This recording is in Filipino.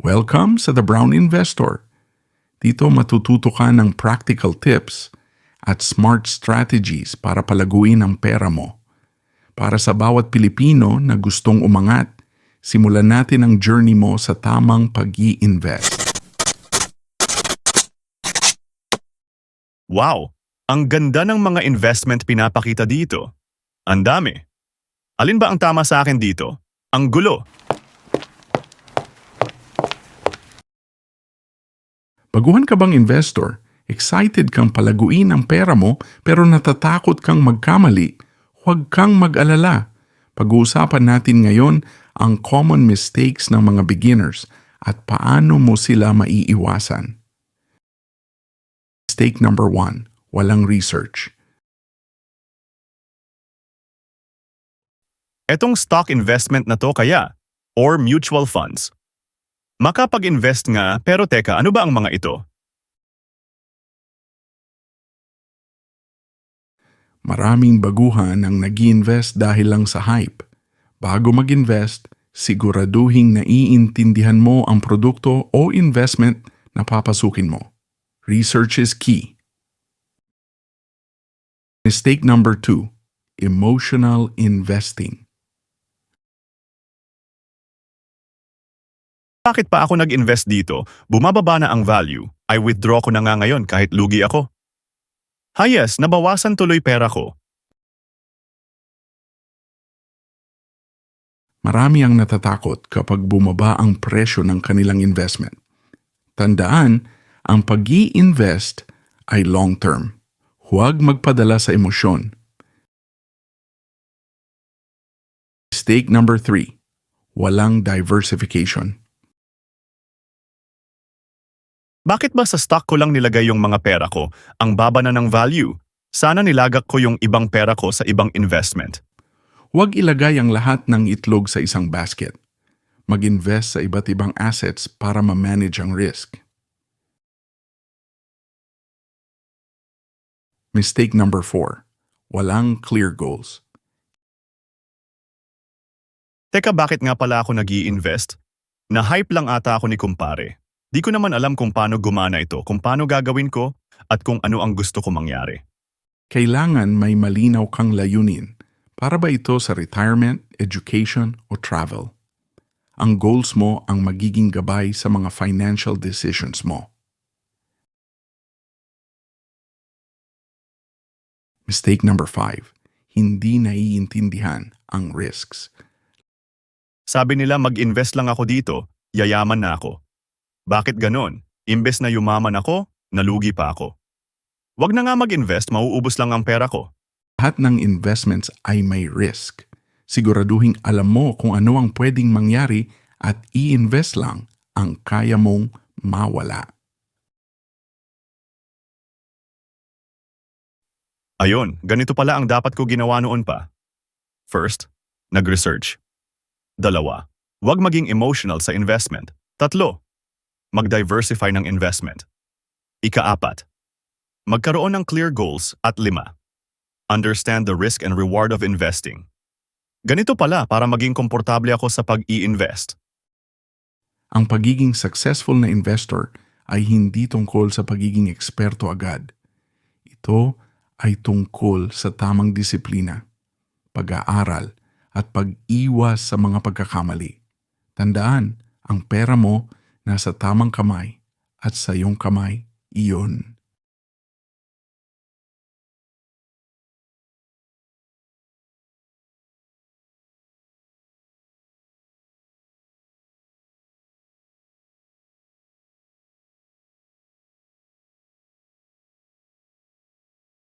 Welcome sa The Brown Investor. Dito matututo ka ng practical tips at smart strategies para palaguin ang pera mo. Para sa bawat Pilipino na gustong umangat, simulan natin ang journey mo sa tamang pag invest Wow! Ang ganda ng mga investment pinapakita dito. Ang dami. Alin ba ang tama sa akin dito? Ang gulo. Baguhan ka bang investor? Excited kang palaguin ang pera mo pero natatakot kang magkamali? Huwag kang mag-alala. Pag-uusapan natin ngayon ang common mistakes ng mga beginners at paano mo sila maiiwasan. Mistake number one, walang research. Etong stock investment na to kaya? Or mutual funds? Makapag-invest nga, pero teka, ano ba ang mga ito? Maraming baguhan ang nag invest dahil lang sa hype. Bago mag-invest, siguraduhing naiintindihan mo ang produkto o investment na papasukin mo. Research is key. Mistake number two, emotional investing. Bakit pa ako nag-invest dito? Bumababa na ang value. I withdraw ko na nga ngayon kahit lugi ako. Hayes, nabawasan tuloy pera ko. Marami ang natatakot kapag bumaba ang presyo ng kanilang investment. Tandaan, ang pag invest ay long-term. Huwag magpadala sa emosyon. Mistake number three, walang diversification. Bakit ba sa stock ko lang nilagay yung mga pera ko? Ang baba na ng value. Sana nilagak ko yung ibang pera ko sa ibang investment. Huwag ilagay ang lahat ng itlog sa isang basket. Mag-invest sa iba't ibang assets para ma-manage ang risk. Mistake number four, walang clear goals. Teka, bakit nga pala ako nag invest Na-hype lang ata ako ni kumpare. Di ko naman alam kung paano gumana ito, kung paano gagawin ko, at kung ano ang gusto ko mangyari. Kailangan may malinaw kang layunin. Para ba ito sa retirement, education, o travel? Ang goals mo ang magiging gabay sa mga financial decisions mo. Mistake number five, hindi naiintindihan ang risks. Sabi nila mag-invest lang ako dito, yayaman na ako. Bakit ganon? Imbes na yumaman ako, nalugi pa ako. Wag na nga mag-invest, mauubos lang ang pera ko. Lahat ng investments ay may risk. Siguraduhin alam mo kung ano ang pwedeng mangyari at i-invest lang ang kaya mong mawala. Ayon, ganito pala ang dapat ko ginawa noon pa. First, nag-research. Dalawa, huwag maging emotional sa investment. Tatlo, mag-diversify ng investment. Ikaapat, magkaroon ng clear goals at lima. Understand the risk and reward of investing. Ganito pala para maging komportable ako sa pag-i-invest. Ang pagiging successful na investor ay hindi tungkol sa pagiging eksperto agad. Ito ay tungkol sa tamang disiplina, pag-aaral at pag-iwas sa mga pagkakamali. Tandaan, ang pera mo nasa tamang kamay at sa iyong kamay iyon.